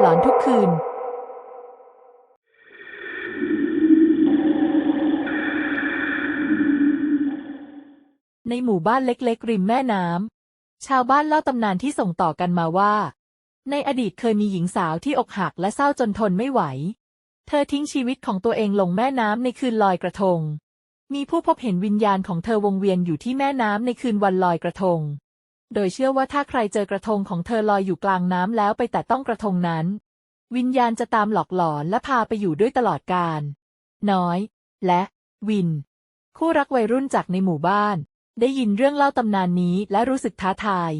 หลอนทุกคืน ในหมู่บ้านเล็กๆ ริมแม่น้ำ ชาวบ้านเล่าตำนานที่ส่งต่อกันมาว่า ในอดีตเคยมีหญิงสาวที่อกหักและเศร้าจนทนไม่ไหว เธอทิ้งชีวิตของตัวเองลงแม่น้ำในคืนลอยกระทง มีผู้พบเห็นวิญญาณของเธอวงเวียนอยู่ที่แม่น้ำในคืนวันลอยกระทง โดยเชื่อว่าถ้าใครเจอกระทงของเธอลอยอยู่กลางน้ำแล้วไปแต่ต้องกระทงนั้น วิญญาณจะตามหลอกหลอนและพาไปอยู่ด้วยตลอดกาลน้อย และวิน คู่รักวัยรุ่นจากในหมู่บ้าน ได้ยินเรื่องเล่าตำนานนี้และรู้สึกท้าทาย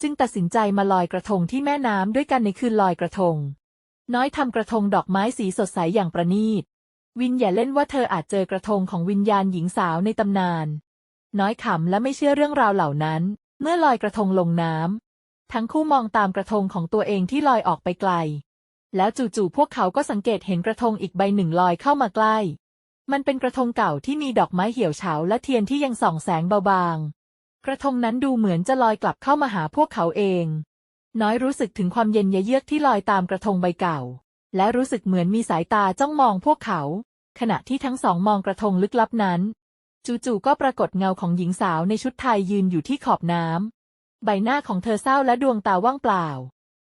จึงตัดสินใจมาลอยกระทงที่แม่น้ำด้วยกันในคืนลอยกระทง น้อยทำกระทงดอกไม้สีสดใสอย่างประณีต วินอย่าเล่นว่าเธออาจเจอกระทงของวิญญาณหญิงสาวในตำนาน น้อยขำและไม่เชื่อเรื่องราวเหล่านั้น เมื่อลอยกระทงลงน้ำทั้งคู่มองตามกระทงของตัวเองที่ลอยออกไปไกล แล้วจู่ๆพวกเขาก็สังเกตเห็นกระทงอีกใบหนึ่งลอยเข้ามาใกล้ มันเป็นกระทงเก่าที่มีดอกไม้เหี่ยวเฉาและเทียนที่ยังส่องแสงเบาๆกระทงนั้นดูเหมือนจะลอยกลับเข้ามาหาพวกเขาเอง น้อยรู้สึกถึงความเย็นเยือกที่ลอยตามกระทงใบเก่า และรู้สึกเหมือนมีสายตาจ้องมองพวกเขา ขณะที่ทั้งสองมองกระทงลึกลับนั้น จู่ๆก็ปรากฏเงาของหญิงสาวในชุดไทยยืนอยู่ที่ขอบน้ำ ใบหน้าของเธอเศร้าและดวงตาว่างเปล่า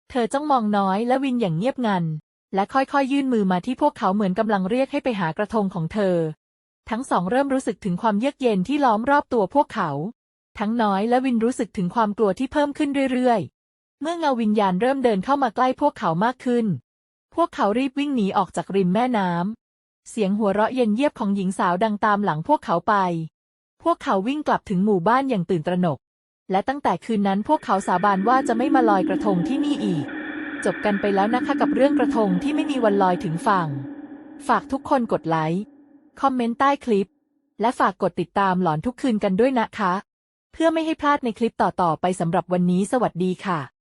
เธอจ้องมองน้อยและวินอย่างเงียบงัน และค่อยๆยื่นมือมาที่พวกเขาเหมือนกำลังเรียกให้ไปหากระทงของเธอ ทั้งสองเริ่มรู้สึกถึงความเยือกเย็นที่ล้อมรอบตัวพวกเขา ทั้งน้อยและวินรู้สึกถึงความกลัวที่เพิ่มขึ้นเรื่อยๆ เมื่อเงาวิญญาณเริ่มเดินเข้ามาใกล้พวกเขามากขึ้น พวกเขารีบวิ่งหนีออกจากริมแม่น้ำ เสียงหัวเราะเย็นเยียบของหญิงสาวดังตามหลังพวกเขาไป พวกเขาวิ่งกลับถึงหมู่บ้านอย่างตื่นตระหนก และตั้งแต่คืนนั้นพวกเขาสาบานว่าจะไม่มาลอยกระทงที่นี่อีก จบกันไปแล้วนะคะกับเรื่องกระทงที่ไม่มีวันลอยถึงฝั่ง ฝากทุกคนกดไลค์ คอมเมนต์ใต้คลิป และฝากกดติดตามหลอนทุกคืนกันด้วยนะคะ เพื่อไม่ให้พลาดในคลิปต่อๆไปสำหรับวันนี้สวัสดีค่ะ